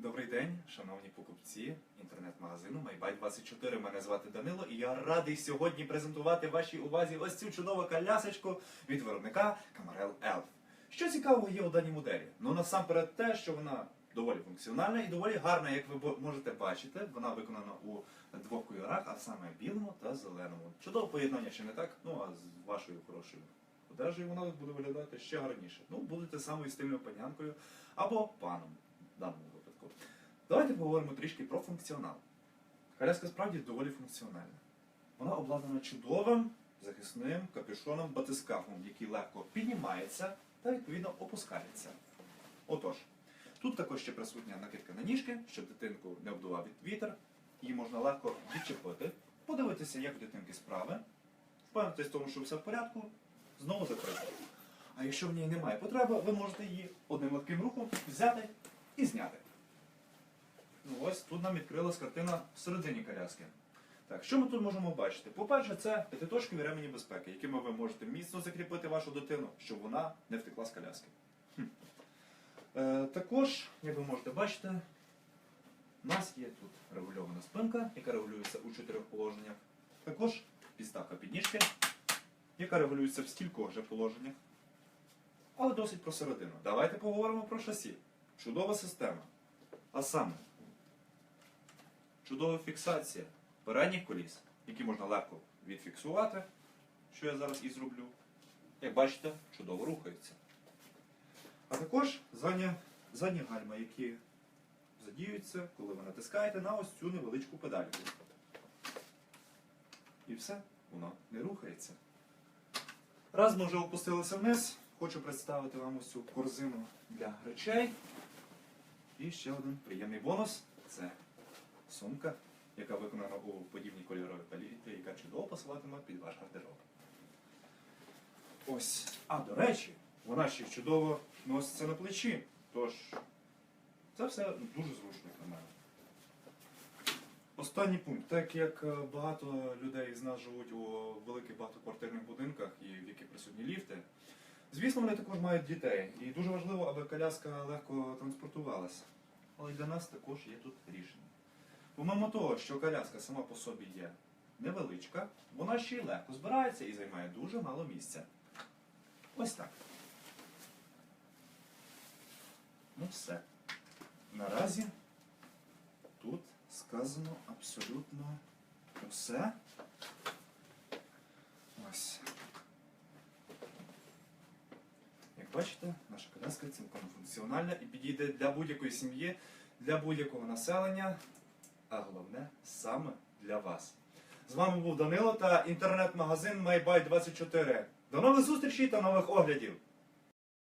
Добрий день, шановні покупці інтернет-магазину MyBuy24. Мене звати Данило, і я радий сьогодні презентувати вашій увазі ось цю чудову колясочку від виробника Camarel Elf. Що цікавого є у даній моделі? Ну насамперед те, що вона доволі функціональна і доволі гарна, як ви можете бачити. Вона виконана у двох кольорах, а саме білому та зеленому. Чудове поєднання, чи не так? Ну а з вашою хорошою одежею вона буде виглядати ще гарніше. Ну, будете самою стильною панянкою або паном даному. Давайте поговоримо трішки про функціонал. Коляска справді доволі функціональна. Вона обладнана чудовим захисним капюшоном батискафом, який легко піднімається та відповідно опускається. Отож, тут також ще присутня накидка на ніжки, щоб дитинку не обдував від вітер. Її можна легко відчепити, подивитися, як у дитинки справи, впевнитись в тому, що все в порядку, знову закрити. А якщо в ній немає потреби, ви можете її одним легким рухом взяти і зняти. Ну, ось тут нам відкрилась картина всередині коляски. Так, що ми тут можемо бачити? По-перше, це п'ятиточкові ремені безпеки, якими ви можете міцно закріпити вашу дитину, щоб вона не втекла з коляски. Хм. Е, також, як ви можете бачити, у нас є тут регульована спинка, яка регулюється у чотирьох положеннях. Також підставка підніжки, яка регулюється в стількох же положеннях. Але досить про середину. Давайте поговоримо про шасі. Чудова система. А саме, чудова фіксація передніх коліс, які можна легко відфіксувати, що я зараз і зроблю. Як бачите, чудово рухаються. А також задня, задні гальма, які задіюються, коли ви натискаєте на ось цю невеличку педальку. І все, воно не рухається. Раз ми вже опустилися вниз, хочу представити вам ось цю корзину для речей. І ще один приємний бонус це сумка, яка виконана у подібній кольоровій палітрі, яка чудово пасуватиме під ваш гардероб. Ось. А до речі, вона ще чудово носиться на плечі. Тож це все дуже зручно як на мене. Останній пункт. Так як е, багато людей з нас живуть у великих багатоквартирних будинках і в яких присутні ліфти, звісно, вони також мають дітей. І дуже важливо, аби коляска легко транспортувалася. Але для нас також є тут рішення. Помимо того, що коляска сама по собі є невеличка, вона ще й легко збирається і займає дуже мало місця. Ось так. Ну все. Наразі тут сказано абсолютно усе. Ось. Як бачите, наша коляска цілком функціональна і підійде для будь-якої сім'ї, для будь-якого населення, а головне саме для вас. З вами був Данило та інтернет-магазин MyBuy24. До нових зустрічей та нових оглядів!